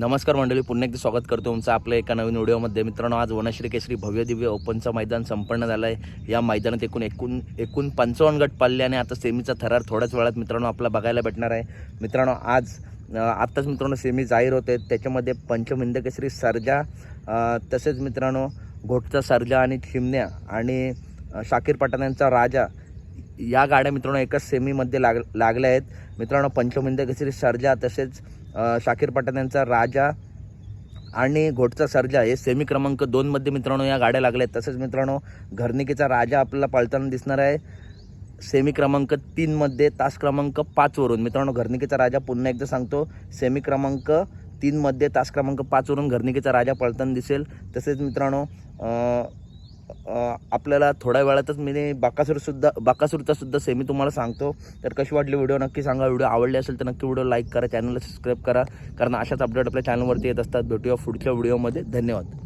नमस्कार मंडळी पुन्हा एकदा स्वागत करतो तुमचं आपल्या एका नवीन व्हिडिओमध्ये. मित्रांनो आज वनश्री केसरी भव्य दिव्य ओपनचं मैदान संपन्न झालं आहे या मैदानात एकूण एकूण एकूण पंचावन्न गट पाळले आणि आता सेमीचा थरार थोड्याच वेळात मित्रांनो आपला बघायला भेटणार आहे. मित्रांनो आज आत्ताच मित्रांनो सेमी जाहीर होते त्याच्यामध्ये पंचमिंद केसरी सर्जा तसेच मित्रांनो घोटचा सर्जा आणि चिमण्या आणि शाकीर पठाण यांचा राजा या गाड्या मित्रांनो एकाच सेमीमध्ये लाग लागल्या आहेत. मित्रांनो पंचमिंद केसरी सर्जा तसेच शाकीर पठाण यांचा राजा आणि घोटचा सर्जा हे सेमी क्रमांक दोनमध्ये मित्रांनो या गाड्या लागल्या आहेत. तसेच मित्रांनो घरनिकेचा राजा आपल्याला पळताना दिसणार आहे. सेमी क्रमांक तीनमध्ये तास क्रमांक पाचवरून मित्रांनो घरनिकेचा राजा पुन्हा एकदा सांगतो सेमी क्रमांक तीनमध्ये तास क्रमांक पाचवरून घरनिकेचा राजा पळताना दिसेल. तसेच मित्रांनो आपल्याला थोड्या वेळातच मी बाकासूरसुद्धा बाकासूरचा सुद्धा सेमी तुम्हाला सांगतो. तर कशी वाटली व्हिडिओ नक्की सांगा. व्हिडिओ आवडली असेल तर नक्की व्हिडिओ लाईक करा चॅनलला सबस्क्राईब करा. कारण अशाच अपडेट आपल्या चॅनलवरती येत असतात. भेटूया पुढच्या व्हिडिओमध्ये धन्यवाद.